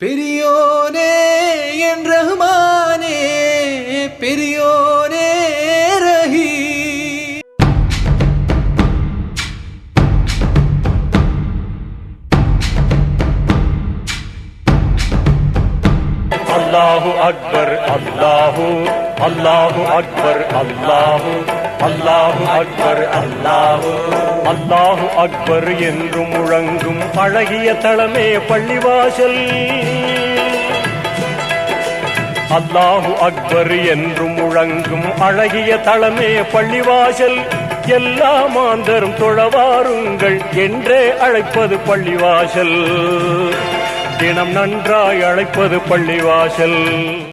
பெரியோனே என் ரஹ்மானே பெரியோனே ரஹி அல்லாஹு அக்பர் அல்லாஹு அல்லாஹு அக்பர் அல்லாஹு. அல்லாஹு அக்பர் அல்லாஹு. அல்லாஹு அக்பர் என்று முழங்கும் அழகிய தளமே பள்ளிவாசல். அல்லாஹு அக்பர் என்று முழங்கும் அழகிய தளமே பள்ளிவாசல். எல்லா மாந்தரும் தொழவாருங்கள் என்றே அழைப்பது பள்ளிவாசல். தினம் நன்றாய் அழைப்பது பள்ளிவாசல்.